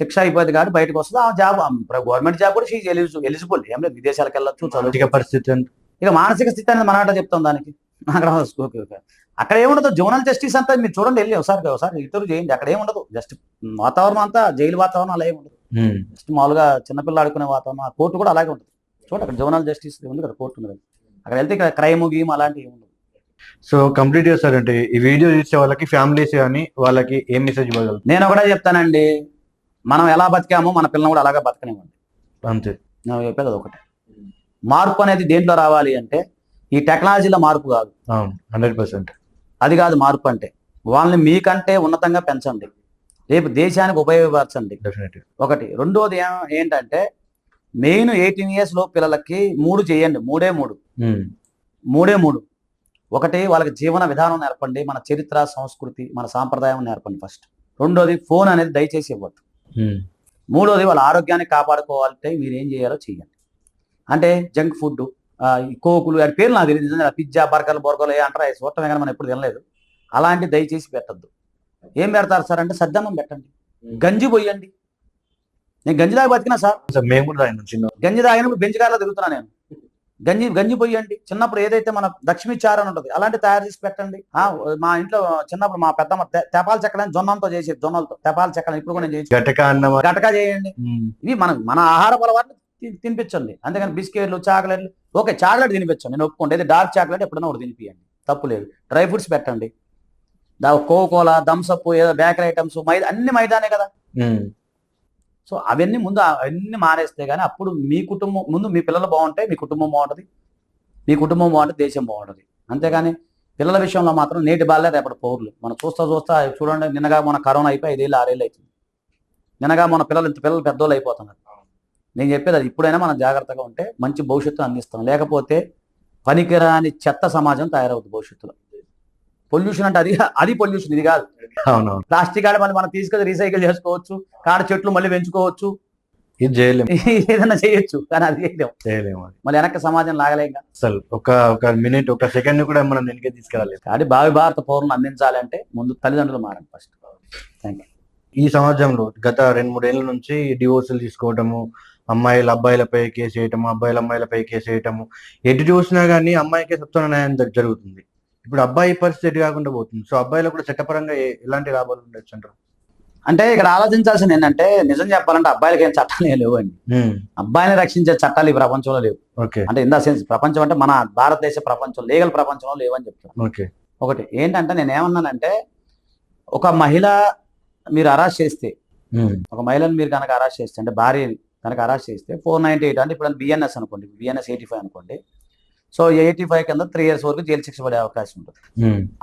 శిక్ష అయిపోయింది కాబట్టి బయటకు వస్తుంది. ఆ జాబ్ గవర్నమెంట్ జాబ్ కూడా ఎలిజిబుల్. ఏం లేదు విదేశాలకు వెళ్ళొచ్చు పరిస్థితి ఇక మానసిక స్థితి అనేది మన ఆట చెప్తాం దానికి. అక్కడ ఓకే ఓకే. అక్కడ ఏముండదు? జోనల్ జస్టిస్ అంతా మీరు చూడండి వెళ్ళి ఒకసారి ఒకసారి ఇతరు చేయండి. అక్కడ ఏముండదు? జస్ట్ వాతావరణం అంతా జైలు వాతావరణం అలా ఏముండదు. జస్ట్ మామూలుగా చిన్నపిల్ల ఆడుకునే వాతావరణం ఆ కోర్టు కూడా అలాగే ఉంటుంది. చూడండి అక్కడ జోనల్ జస్టిస్ ఉంది కదా కోర్టు ఉంది. అక్కడ వెళ్తే ఇక్కడ క్రైమ్ గీమ్ అలాంటివి ఏమి ఉండదు సో కంప్లీట్ చేస్తారంటే ఈ వీడియో చూసే వాళ్ళకి ఫ్యామిలీస్ కానీ వాళ్ళకి ఏం మెసేజ్ ఇవ్వగలరు? నేను ఒకటే చెప్తానండి. మనం ఎలా బతికామో మన పిల్లలు కూడా అలాగే బతకనివ్వండి. అంతే. నేను చెప్పేది ఒకటే. మార్పు అనేది దేంట్లో రావాలి అంటే ఈ టెక్నాలజీలో మార్పు కాదు. Hundred percent. అది కాదు మార్పు అంటే. వాళ్ళని మీకంటే ఉన్నతంగా పెంచండి. రేపు దేశానికి ఉపయోగపరచండి. ఒకటి. రెండోది ఏంటంటే మెయిన్ ఎయిటీన్ ఇయర్స్లో పిల్లలకి మూడు చేయండి. మూడే మూడు. మూడే మూడు. ఒకటి వాళ్ళకి జీవన విధానం నేర్పండి. మన చరిత్ర సంస్కృతి మన సాంప్రదాయం నేర్పండి ఫస్ట్. రెండోది ఫోన్ అనేది దయచేసి ఇవ్వద్దు. మూడోది వాళ్ళ ఆరోగ్యాన్ని కాపాడుకోవాలంటే మీరు ఏం చేయాలో చేయండి అంటే జంక్ ఫుడ్ ఈ కోకులు వాటి పేర్లు నాకు తెలియదు పిజ్జా బర్గర్లు బొర్గర్లు ఏ అంటారా? చూడటమే కానీ మనం ఎప్పుడు తినలేదు. అలాంటి దయచేసి పెట్టద్దు. ఏం పెడతారు సార్ అంటే సద్దన్నం పెట్టండి. గంజి పోయండి నేను గంజి దాకా బతికినా సార్. మేము కూడా చిన్న గంజి తాగినప్పుడు బెంచ్ కార్లో తిరుగుతున్నా నేను. గంజి గంజి పోయండి చిన్నప్పుడు ఏదైతే మన లక్ష్మీ చారు అని ఉంటుంది అలాంటి తయారు చేసి పెట్టండి. మా ఇంట్లో చిన్నప్పుడు మా పెద్దమ్మ తెపాల చెక్కలని జొన్నంతో చేసేది జొన్నలతో. తెపాల చెక్కలని ఇప్పుడు కూడా నేను చేసి గటక చేయండి. ఇవి మన మన ఆహార అలవాట్లు తినిపించండి. అంతేగాని బిస్కెట్లు చాక్లెట్లు ఓకే చాక్లెట్ తినిపించండి. నేను ఒప్పుకోండి ఇది డార్క్ చాక్లెట్ ఎప్పుడైనా ఒకటి తినిపియండి. తప్పు లేదు. డ్రై ఫ్రూట్స్ పెట్టండి. దా కోకోలా థమ్స్అప్ ఏదో బేకరీ ఐటమ్స్ మైదా అన్ని మైదానే కదా. సో అవన్నీ ముందు అవన్నీ మానేస్తే కానీ అప్పుడు మీ కుటుంబం ముందు మీ పిల్లలు బాగుంటాయి మీ కుటుంబం బాగుంటుంది. మీ కుటుంబం బాగుంటుంది దేశం బాగుంటుంది. అంతేగాని పిల్లల విషయంలో మాత్రం నేటి బాలే రేపటి పౌరులు. మనం చూస్తా చూస్తా చూడండి నిన్నగా మన కరోనా అయిపోయి ఐదేళ్ళు ఆరేళ్ళు అవుతుంది. నిన్నగా మన పిల్లలు ఇంత పిల్లలు పెద్దోళ్ళు అయిపోతున్నారు. నేను చెప్పేది అది. ఇప్పుడైనా మనం జాగ్రత్తగా ఉంటే మంచి భవిష్యత్తు అందిస్తాం. లేకపోతే పనికిరాని చెత్త సమాజం తయారవుతుంది భవిష్యత్తులో. పొల్యూషన్ అంటే అది అది పొల్యూషన్ ఇది కాదు. అవునవును. ప్లాస్టిక్ ఆడ మళ్ళీ మనం తీసుకెళ్ళి రీసైకిల్ చేసుకోవచ్చు కాడ చెట్లు మళ్ళీ పెంచుకోవచ్చు. ఇది చేయలేము <laughs> ఏదైనా చేయొచ్చు కానీ అది చేయలేము చేయలేము అది. మళ్ళీ వెనక్కి సమాజం లాగలేం. అసలు ఒక ఒక మినిట్ ఒక సెకండ్ కూడా మనం వెనక్కి తీసుకురాలేదు కాబట్టి భావి భారత పౌరులను అందించాలంటే ముందు తల్లిదండ్రులు మారండి ఫస్ట్ థ్యాంక్ యూ ఈ సమాజంలో గత రెండు మూడేళ్ళ నుంచి డివోర్సులు తీసుకోవటము అమ్మాయిలు అబ్బాయిలపై కేసు వేయటము అబ్బాయిలు అమ్మాయిలపై కేసు వేయటము ఎటు చూసినా కానీ అమ్మాయికే సత్వన న్యాయం జరుగుతుంది. ఇప్పుడు అబ్బాయి పరిస్థితి ఎటు కాకుండా పోతుంది. సో అబ్బాయిలకు కూడా చట్టపరంగా ఎలాంటి లాభాలు ఉండొచ్చు అంటారు? అంటే ఇక్కడ ఆలోచించాల్సింది ఏంటంటే నిజం చెప్పాలంటే అబ్బాయిలకి ఏం చట్టాలు ఏం లేవండి అబ్బాయిని రక్షించే చట్టాలు ఈ ప్రపంచంలో లేవు. అంటే ఇందా సెన్స్ ప్రపంచం అంటే మన భారతదేశ ప్రపంచం లీగల్ ప్రపంచంలో లేవని చెప్తాను ఓకే. ఒకటి ఏంటంటే నేను ఏమన్నానంటే ఒక మహిళ మీరు అరెస్ట్ చేస్తే ఒక మహిళను మీరు కనుక అరెస్ట్ చేస్తే అంటే భార్యని కనుక అరెస్ట్ చేస్తే ఫోర్ నైన్టీ ఎయిట్ అంటే ఇప్పుడు బిఎన్ఎస్ అనుకోండి బిఎన్ఎస్ ఎయిటీ ఫైవ్ అనుకోండి. సో ఎయిటీ ఫైవ్ కింద త్రీ ఇయర్స్ వరకు జైలు శిక్ష పడే అవకాశం ఉంటుంది.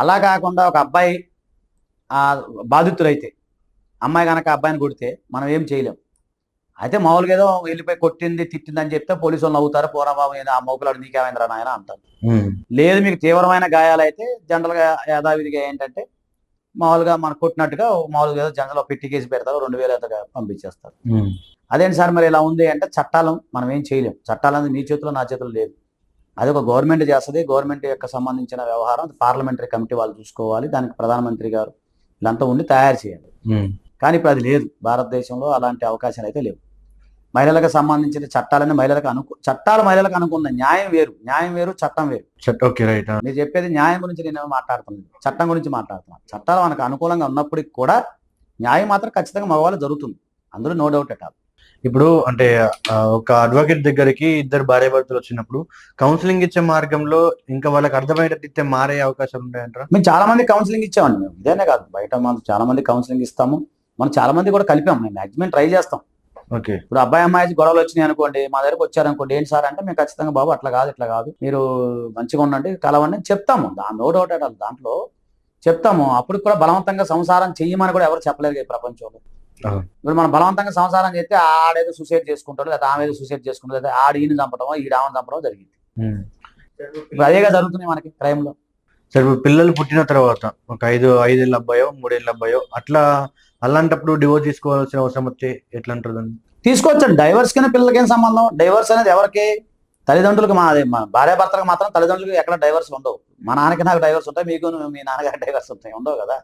అలా కాకుండా ఒక అబ్బాయి ఆ బాధితుడైతే అమ్మాయి కనుక అబ్బాయిని కొడితే మనం ఏం చేయలేం. అయితే మామూలుగా ఏదో వెళ్ళిపోయి కొట్టింది తిట్టింది అని చెప్తే పోలీసు వాళ్ళు నవ్వుతారు పోరా బాబు ఏదో ఆ మౌకులాడు నీకేమైందిరా నాయన? అంటారు. ఉమ్, లేదు మీకు తీవ్రమైన గాయాలైతే జనరల్గా యథావిధిగా ఏంటంటే మామూలుగా మనం కొట్టినట్టుగా మామూలుగా జనరల్ పెట్టి కేసు పెడతారు రెండు వేలు పంపించేస్తారు. అదేంటి సార్ మరి ఇలా ఉంది అంటే చట్టాలు మనం ఏం చేయలేం. చట్టాలు అనేది నీ చేతిలో నా చేతిలో లేదు. అది ఒక గవర్నమెంట్ చేస్తుంది. గవర్నమెంట్ యొక్క సంబంధించిన వ్యవహారం పార్లమెంటరీ కమిటీ వాళ్ళు చూసుకోవాలి. దానికి ప్రధానమంత్రి గారు వీళ్ళంతా ఉండి తయారు చేయాలి. కానీ ఇప్పుడు అది లేదు. భారతదేశంలో అలాంటి అవకాశాలు అయితే లేవు. మహిళలకు సంబంధించిన చట్టాలని మహిళలకు అనుకు చట్టాలు మహిళలకు అనుకున్న న్యాయం వేరు. న్యాయం వేరు చట్టం వేరు. చట్ ఓకే రైట్. మీరు చెప్పేది న్యాయం గురించి నేను మాట్లాడుతున్నాను. చట్టం గురించి మాట్లాడుతున్నాను. చట్టాలు మనకు అనుకూలంగా ఉన్నప్పటికీ కూడా న్యాయం మాత్రం ఖచ్చితంగా మగవాళ్ళు జరుగుతుంది. అందులో నో డౌట్ అట్ ఆల్. ఇప్పుడు అంటే ఒక అడ్వకేట్ దగ్గరికి ఇద్దరు భార్య భర్తలు వచ్చినప్పుడు కౌన్సిలింగ్ ఇచ్చే మార్గంలో ఇంకా వాళ్ళకి అర్థమయ్యేటట్టు ఇస్తే మారే అవకాశాలు ఉంటాయంటారా మేము చాలా మంది కౌన్సిలింగ్ ఇచ్చామండి మేము. ఇదేనే కాదు. బయట మనం చాలా మంది కౌన్సిలింగ్ ఇస్తాము. మనం చాలా మంది కూడా కలిపాం. మేము మాక్సిమం ట్రై చేస్తాం. ఇప్పుడు అబ్బాయి అమ్మాయి గొడవలు వచ్చినాయి అనుకోండి మా దగ్గరకు వచ్చారనుకోండి ఏంటి సార్? అంటే మేము ఖచ్చితంగా బాబు అట్లా కాదు ఇట్లా కాదు. మీరు మంచిగా ఉండండి కలవండి అని చెప్తాము. No doubt at all. దాంట్లో చెప్తాము. అప్పుడు కూడా బలవంతంగా సంసారం చెయ్యమని కూడా ఎవరు చెప్పలేరు ఈ ప్రపంచంలో. ఇప్పుడు మనం బలవంతంగా సంసారం చేస్తే ఆడేదో సూసైడ్ చేసుకుంటాడు లేదా ఆమె ఏదో సూసైడ్ చేసుకుంటాడు లేదా ఆడు ఈయన చంపడం ఈడ ఆమెను చంపడం జరిగింది. ఇప్పుడు అదేగా జరుగుతున్నాయి మనకి క్రైమ్లో సరే పిల్లలు పుట్టిన తర్వాత ఒక ఐదు ఐదేళ్ళ అబ్బాయో మూడేళ్ళ అబ్బాయో అట్లా అలాంటప్పుడు డివోర్స్ తీసుకోవాల్సిన అవసరం వస్తే ఎట్లా అంటారు తీసుకోవచ్చు. డైవర్స్ కింద పిల్లలకి ఏం సంబంధం? డైవర్స్ అనేది ఎవరికి? తల్లిదండ్రులకు మా భార్య భర్తలకు మాత్రం తల్లిదండ్రులకు ఎక్కడ డైవర్స్ ఉండవు. మా నాన్నకి నాకు డైవర్స్ ఉంటాయి మీకు మీ నాన్నగారికి డైవర్స్ ఉంటాయి ఉండవు కదా.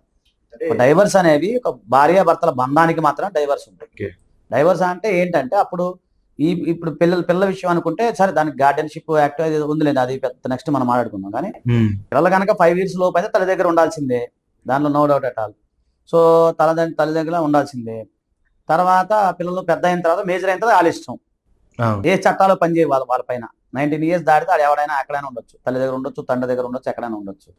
డైవర్స్ అనేవి ఒక భార్య భర్తల బంధానికి మాత్రం డైవర్స్ ఉంటాయి. డైవర్స్ అంటే ఏంటంటే అప్పుడు ఈ ఇప్పుడు పిల్లల పిల్లల విషయం అనుకుంటే సరే దానికి గార్డెన్షిప్ యాక్ట్ ఉందిలేదు అది పెద్ద నెక్స్ట్ మనం మాట్లాడుకుందాం. కానీ పిల్లలు కనుక ఫైవ్ ఇయర్స్ లోపు అయితే తల్లి దగ్గర ఉండాల్సిందే. దానిలో no doubt at all so తల తల్లి దగ్గర ఉండాల్సిందే. తర్వాత పిల్లలు పెద్ద అయిన తర్వాత మేజర్ అయిన తర్వాత వాళ్ళ ఇష్టం. ఏ చట్టాలు పనిచేయ వాళ్ళ పైన. నైన్టీన్ ఇయర్స్ దాటితే ఆడు ఎవడైనా ఎక్కడైనా ఉండొచ్చు. తల్లి దగ్గర ఉండొచ్చు తండ్రి దగ్గర ఉండొచ్చు ఎక్కడైనా ఉండొచ్చు.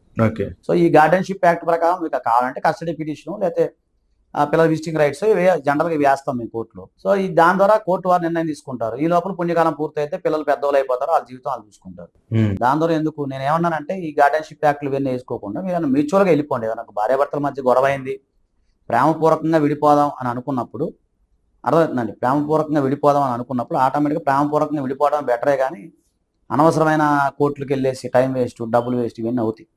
సో ఈ గార్డెన్షిప్ యాక్ట్ ప్రకారం మీకు కావాలంటే కస్టడీ పిటిషన్ లేకపోతే ఆ పిల్లల విజిటింగ్ రైట్స్ ఇవి జనరల్గా వేస్తాం మీ కోర్టులో. సో ఈ దాని ద్వారా కోర్టు వారు నిర్ణయం తీసుకుంటారు. ఈ లోపల పుణ్యకాలం పూర్తయితే పిల్లలు పెద్దవాళ్ళు అయిపోతారు వాళ్ళ జీవితం వాళ్ళు చూసుకుంటారు. దాని ద్వారా ఎందుకు? నేను ఏమన్నానంటే ఈ గార్డెన్షిప్ యాక్ట్లు ఇవన్నీ వేసుకోకుండా మీరు మ్యూచువల్గా వెళ్ళిపోండి. ఒక భార్యాభర్తల మధ్య గొడవ అయింది ప్రేమపూర్వకంగా విడిపోదాం అని అనుకున్నప్పుడు అర్థమవుతుందండి? ప్రేమపూర్వకంగా విడిపోదాం అని అనుకున్నప్పుడు ఆటోమేటిక్గా ప్రేమపూర్వకంగా విడిపోవడం బెటరే కానీ అనవసరమైన కోర్టులకు వెళ్ళేసి టైం వేస్ట్ డబ్బులు వేస్ట్ ఇవన్నీ అవుతాయి.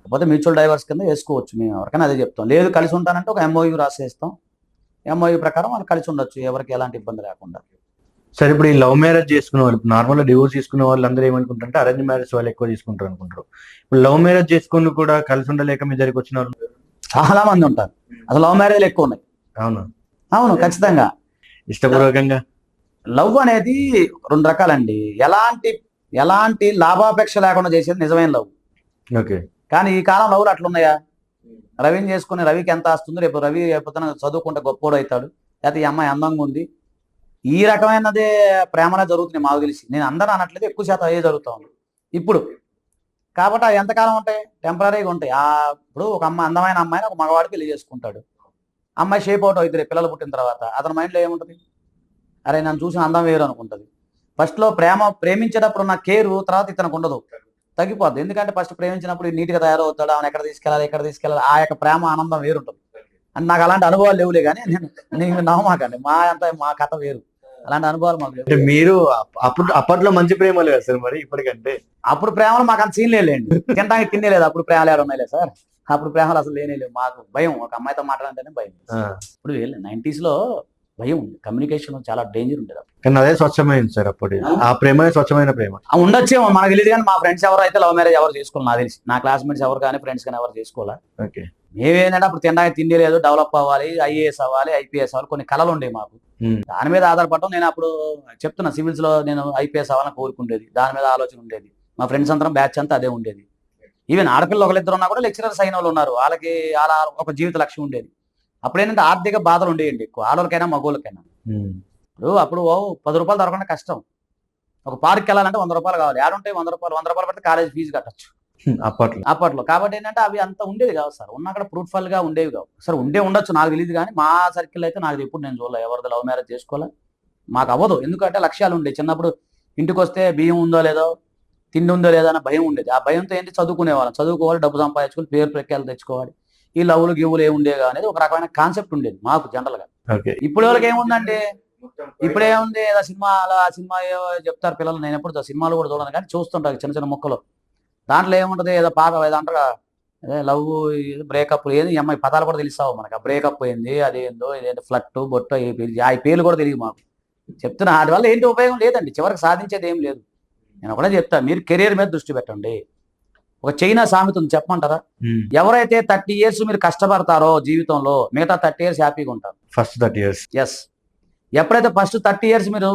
కాకపోతే మ్యూచువల్ డైవర్స్ కింద వేసుకోవచ్చు మేము ఎవరికైనా అదే చెప్తాం. లేదు కలిసి ఉంటానంటే ఒక ఎంఓయూ రాసేస్తాం. ఎంఓయూ ప్రకారం వాళ్ళు కలిసి ఉండొచ్చు ఎవరికి ఎలాంటి ఇబ్బంది లేకుండా. సరే ఇప్పుడు ఈ లవ్ మ్యారేజ్ చేసుకునే వాళ్ళు నార్మల్ డివోర్స్ తీసుకునే వాళ్ళు అందరూ ఏమనుకుంటారంటే అరేంజ్ మ్యారేజ్ వాళ్ళు ఎక్కువ తీసుకుంటారు అనుకుంటారు. ఇప్పుడు లవ్ మ్యారేజ్ చేసుకుని కూడా కలిసి ఉండలేక మీ దగ్గరికి వచ్చిన వాళ్ళు చాలా మంది ఉంటారు. అసలు లవ్ మ్యారేజ్లు ఎక్కువ ఉన్నాయి. అవును. అవును ఖచ్చితంగా. ఇష్టపూర్వకంగా? లవ్ అనేది రెండు రకాలండి. ఎలాంటి ఎలాంటి లాభాపేక్ష లేకుండా చేసేది నిజమైన లవ్ ఓకే. కానీ ఈ కాలం లవ్లు అట్లున్నాయా? రవిని చేసుకుని రవికి ఎంత వస్తుంది రేపు రవి రేపు చదువుకుంటే గొప్పోడు అవుతాడు. లేకపోతే ఈ అమ్మాయి అందంగా ఉంది. ఈ రకమైనదే ప్రేమనే జరుగుతుంది మాకు తెలిసి. నేను అందరూ అనట్లేదు ఎక్కువ శాతం అయ్యే జరుగుతా ఉంది. ఇప్పుడు కాబట్టి అవి ఎంతకాలం ఉంటాయి? టెంపరీగా ఉంటాయి. ఆ ఇప్పుడు ఒక అమ్మ అందమైన అమ్మాయిని ఒక మగవాడు పెళ్ళి చేసుకుంటాడు. అమ్మాయి షేప్ అవుట్ అవుతుంది పిల్లలు పుట్టిన తర్వాత. అతని మైండ్లో ఏముంటుంది? అరే నన్ను చూసిన అందం వేరు అనుకుంటుంది. ఫస్ట్లో ప్రేమ ప్రేమించేటప్పుడు ఉన్న కేరు తర్వాత ఇతనికి ఉండదు. తగ్గిపోద్ది. ఎందుకంటే ఫస్ట్ ప్రేమించినప్పుడు నీట్గా తయారవుతాడు. ఆయన ఎక్కడ తీసుకెళ్ళాలి ఎక్కడ తీసుకెళ్ళాలి? ఆ యొక్క ప్రేమ ఆనందం వేరుంటుంది. అని నాకు అలాంటి అనుభవాలు లేవులే కానీ నేను నేను నమ్మమాకండి మా అంత మా కథ వేరు. అలాంటి అనుభవాలు మాకు లేవు. అంటే మీరు అప్- అప్పుడు అప్పట్లో మంచి ప్రేమలు కదా సార్ మరి ఇప్పటికంటే. అప్పుడు ప్రేమలు మాకు అంత సీన్ లేండి. తినడానికి తినే లేదు. అప్పుడు ప్రేమలు ఏడు ఉన్నాయిలే సార్? అప్పుడు ప్రేమలు అసలు లేనే లేవు. మాకు భయం. ఒక అమ్మాయితో మాట్లాడంటేనే భయం. ఆ, ఇప్పుడు నైన్టీస్లో భయం ఉంది. కమ్యూనికేషన్ చాలా డేంజర్ ఉండేది అప్పుడు. కానీ అదే స్వచ్ఛమైంది సార్ అప్పుడు ఆ ప్రేమ స్వచ్ఛమైన ప్రేమ. ఆ ఉండొచ్చేమో. మనకు తెలియదు కానీ మా ఫ్రెండ్స్ ఎవరు అయితే లవ్ మ్యారేజ్ ఎవరు చేసుకోవాలి నాకు తెలిసి. నా క్లాస్మేట్స్ ఎవరు కానీ ఫ్రెండ్స్ కానీ ఎవరు చేసుకోవాలా? ఓకే. మేమేంటంటే అప్పుడు తినడానికి తిండి లేదు డెవలప్ అవ్వాలి ఐఏఎస్ అవ్వాలి ఐపీఎస్ అవ్వాలి కొన్ని కళలు ఉండేవి మాకు. దాని మీద ఆధారపడటం నేను అప్పుడు చెప్తున్నా సివిల్స్లో నేను ఐపీఎస్ అవ్వాలని కోరుకుండేది. దాని మీద ఆలోచన ఉండేది. మా ఫ్రెండ్స్ అందరం బ్యాచ్ అంతా అదే ఉండేది. ఈవెన్ ఆడపిల్ల ఒకరిద్దరు ఉన్నా కూడా లెక్చరర్స్ అయిన వాళ్ళు ఉన్నారు. వాళ్ళకి అలా ఒక జీవిత లక్ష్యం ఉండేది. అప్పుడు ఏంటంటే ఆర్థిక బాధలు ఉండేయండి ఎక్కువ. ఆడవాళ్ళకైనా మగవాళ్ళకైనా ఉమ్, ఇప్పుడు అప్పుడు పది రూపాయలు దొరకకుండా కష్టం. ఒక పార్క్ వెళ్ళాలంటే వంద రూపాయలు కావాలి. ఆడుంటే వంద రూపాయలు వంద రూపాయలు పడితే కాలేజ్ ఫీజు కట్టచ్చు. అప్పట్లో. అప్పట్లో. కాబట్టి ఏంటంటే అవి అంత ఉండేది కావు సార్. ఉన్న అక్కడ ఫ్రూట్ఫుల్గా ఉండేవి కావు. సార్ ఉండే ఉండొచ్చు నాకు తెలియదు కానీ మా సర్కిల్ అయితే నాకు ఎప్పుడు నేను చూడలే. ఎవరిది లవ్ మ్యారేజ్ చేసుకోలే మాకు అవ్వదు. ఎందుకంటే లక్ష్యాలు ఉండేవి. చిన్నప్పుడు ఇంటికి వస్తే బియ్యం ఉందో లేదో తిండి ఉందో లేదో అన్న భయం ఉండేది. ఆ భయంతో ఏంటి? చదువుకునేవాళ్ళం చదువుకోవాలి డబ్బు సంపాదించుకోవాలి పేరు ప్రఖ్యాలు తెచ్చుకోవాలి. ఈ లవ్లు గివ్వులు ఏమి ఉండేగా అనేది ఒక రకమైన కాన్సెప్ట్ ఉండేది మాకు జనరల్గా ఇప్పుడు వాళ్ళకి ఏముందండి? ఇప్పుడు ఏదో సినిమా అలా ఆ సినిమా చెప్తారు పిల్లలు. నేను ఎప్పుడు సినిమాలు కూడా చూడను కానీ చూస్తుంటారు చిన్న చిన్న ముక్కలు. దాంట్లో ఏముంటది? ఏదో పాట ఏదో అంటారు అదే లవ్ బ్రేకప్ ఏది? ఈ అమ్మాయి పదాలు కూడా తెలుస్తావు మనకు. బ్రేకప్ అయింది అదేందో ఇదేంటో ఫ్లట్ బొట్ట ఏ పేరు ఆ పేర్లు కూడా తెలియదు మాకు. చెప్తున్నా వాటి వల్ల ఏంటి ఉపయోగం లేదండి. చివరికి సాధించేది ఏం లేదు. నేను ఒకటే చెప్తా మీరు కెరీర్ మీద దృష్టి పెట్టండి. ఒక చైనా సామెత ఉంది చెప్పమంటారా? ఎవరైతే థర్టీ ఇయర్స్ మీరు కష్టపడతారో జీవితంలో మిగతా థర్టీ ఇయర్స్ హ్యాపీగా ఉంటారు. First thirty years. ఎస్ ఎప్పుడైతే ఫస్ట్ థర్టీ ఇయర్స్ మీరు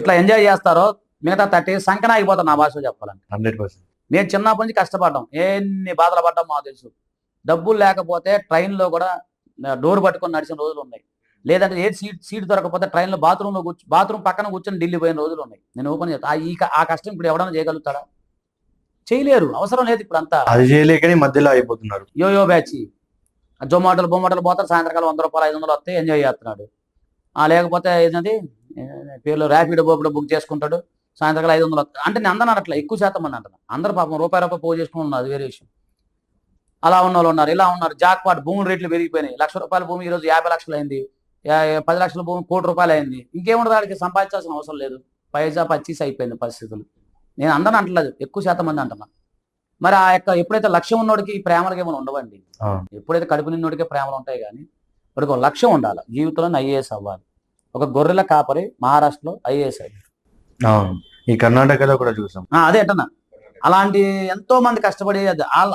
ఇట్లా ఎంజాయ్ చేస్తారో మిగతా థర్టీ ఇయర్స్ సంకన అయిపోతారు నా భాషలో చెప్పాలంటే. Hundred percent. నేను చిన్నప్పటి నుంచి కష్టపడ్డాం. ఎన్ని బాధలు పడ్డాం మాకు తెలుసు. డబ్బులు లేకపోతే ట్రైన్లో కూడా డోర్ పట్టుకొని నడిచిన రోజులు ఉన్నాయి. లేదంటే ఏ సీట్ సీట్ దొరకకపోతే ట్రైన్లో బాత్రూంలో కూర్చు బాత్రూమ్ పక్కన కూర్చొని ఢిల్లీ పోయిన రోజులు ఉన్నాయి. నేను ఓపెన్ చేస్తా. ఆ- ఈ ఆ కష్టం ఇప్పుడు ఎవడన్నా చేయగలుగుతాడా? చేయలేరు. అవసరం లేదు ఇప్పుడు అంతా. అది చేయలేకనే మధ్యలో అయిపోతున్నారు యోయో బ్యాచ్. జొమాటోలు బొమాటోలు పోతారు. సాయంత్రకాలం వంద రూపాయలు ఐదు వందలు వస్తాయి ఎంజాయ్ చేస్తున్నాడు. ఆ లేకపోతే ఏంటంటే పేర్లు ర్యాపిడ్ బోపుడు బుక్ చేసుకుంటాడు. సాయంత్రకాలం ఐదు వందలు అంటే నేను అందరూ అట్లా ఎక్కువ శాతం మంది అంటున్నా అందరు పాపం రూపాయి రూపాయి పోగు చేసుకుని ఉన్నారు అది వేరే విషయం. అలా ఉన్న వాళ్ళు ఉన్నారు ఇలా ఉన్నారు. జాక్ పాట్ భూముల రేట్లు పెరిగిపోయినాయి. లక్ష రూపాయల భూమి ఈరోజు యాభై లక్షలు అయింది. పది లక్షల భూమి కోటి రూపాయలు అయింది. ఇంకేముండదు వాడికి సంపాదించాల్సిన అవసరం లేదు. పైసా పచ్చీస్ అయిపోయింది పరిస్థితులు. నేను అందరూ అంటలేదు ఎక్కువ శాతం మంది అంటున్నా. మరి ఆ యొక్క ఎప్పుడైతే లక్ష్యం ఉన్నోడికి ఈ ప్రేమలకు ఏమైనా ఉండవండి. ఎప్పుడైతే కడుపు నిన్నోడికే ప్రేమలు ఉంటాయి కానీ వాడికి ఒక లక్ష్యం ఉండాలి. జీవితంలో ఐఏఎస్ అవ్వాలి. ఒక గొర్రెల కాపరి మహారాష్ట్రలో ఐఏఎస్ అవును ఈ కర్ణాటకలో కూడా చూసాం. ఆ, అదే అంటున్నా. అలాంటి ఎంతో మంది కష్టపడి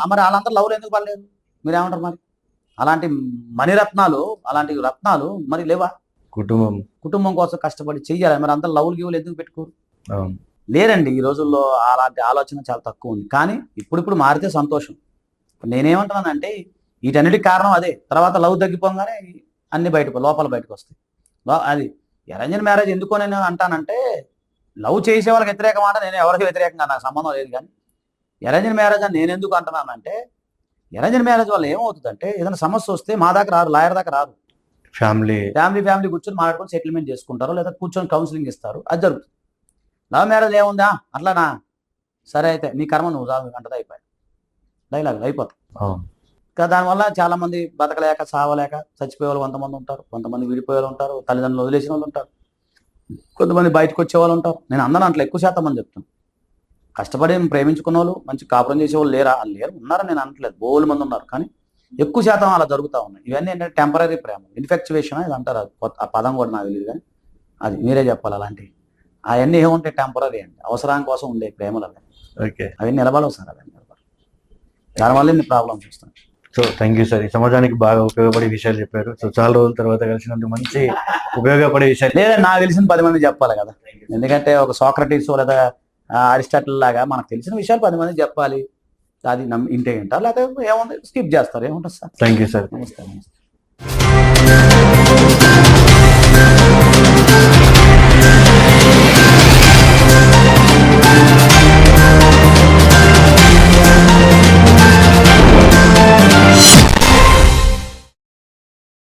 మరి వాళ్ళంతా లవ్లు ఎందుకు పడలేదు? మీరేమంటారు మరి? అలాంటి మణిరత్నాలు అలాంటి రత్నాలు మరి లేవా? కుటుంబం. కుటుంబం కోసం కష్టపడి చెయ్యాలి? మరి అంత లవ్లు గివ్వులు ఎందుకు పెట్టుకోరు? లేరండి ఈ రోజుల్లో అలాంటి ఆలోచన చాలా తక్కువ ఉంది. కానీ ఇప్పుడిప్పుడు మారితే సంతోషం. నేనేమంటున్నానంటే వీటన్నిటికి కారణం అదే. తర్వాత లవ్ తగ్గిపోగానే అన్ని బయటకు లోపల బయటకు వస్తాయి. అది అరేంజ్డ్ మ్యారేజ్ ఎందుకో నేను అంటానంటే లవ్ చేసే వాళ్ళకి వ్యతిరేక మాట నేను ఎవరికి వ్యతిరేకంగా నాకు సంబంధం లేదు కానీ అరేంజ్డ్ మ్యారేజ్ అని నేను ఎందుకు అంటున్నానంటే అరేంజ్డ్ మ్యారేజ్ వల్ల ఏమవుతుందంటే ఏదైనా సమస్య వస్తే మా దాకా రారు లాయర్ దాకా రారు. ఫ్యామిలీ. ఫ్యామిలీ ఫ్యామిలీ కూర్చొని మాట్లాడుకొని సెటిల్మెంట్ చేసుకుంటారు లేదా కూర్చొని కౌన్సిలింగ్ ఇస్తారు అది జరుగుతుంది. లవ్ మ్యారేజ్ ఏముందా? అట్లానా? సరే అయితే నీ కర్మ నువ్వు చాలు అంటది అయిపోయాయి డైలాగ్ అయిపోతుంది ఇంకా దానివల్ల చాలా మంది బతకలేక సావలేక చచ్చిపోయే వాళ్ళు కొంతమంది ఉంటారు కొంతమంది విడిపోయే వాళ్ళు ఉంటారు తల్లిదండ్రులు వదిలేసిన వాళ్ళు ఉంటారు. కొంతమంది బయటకు వచ్చే వాళ్ళు ఉంటారు. నేను అందరూ అట్లా ఎక్కువ శాతం మంది చెప్తాను కష్టపడి ప్రేమించుకున్న వాళ్ళు మంచి కాపురం చేసే వాళ్ళు లేరా? లేరు ఉన్నారని నేను అనట్లేదు. బోలు మంది ఉన్నారు. కానీ ఎక్కువ శాతం అలా జరుగుతూ ఉన్నాయి. ఇవన్నీ ఏంటంటే టెంపరీ ప్రేమ. ఇన్ఫెక్చువేషన్ ఇది అంటారు ఆ పదం కూడా నాకు తెలియదు కానీ అది మీరే చెప్పాలి అలాంటివి. అవన్నీ ఏముంటాయి టెంపరీ అండి అవసరం కోసం ఉండే ప్రేమలు అవి. ఓకే. అవి నిలబడవు సార్ అవి నిలబడవు. దానివల్ల ప్రాబ్లమ్స్ వస్తాయి సో థ్యాంక్ యూ సార్ ఈ సమాజానికి బాగా ఉపయోగపడే విషయాలు చెప్పారు. సో చాలా రోజుల తర్వాత కలిసినందుకు మంచి ఉపయోగపడే విషయాలు. లేదా నాకు తెలిసిన పది మంది చెప్పాలి కదా. ఎందుకంటే ఒక సాక్రటీస్ లేదా అరిస్టాటిల్ లాగా మనకు తెలిసిన విషయాలు పది మంది చెప్పాలి. అది నమ్మి ఇంటే ఉంటారు లేకపోతే ఏముంది? స్కిప్ చేస్తారు. ఏముంటుంది సార్? థ్యాంక్ యూ సార్ నమస్తే నమస్తే.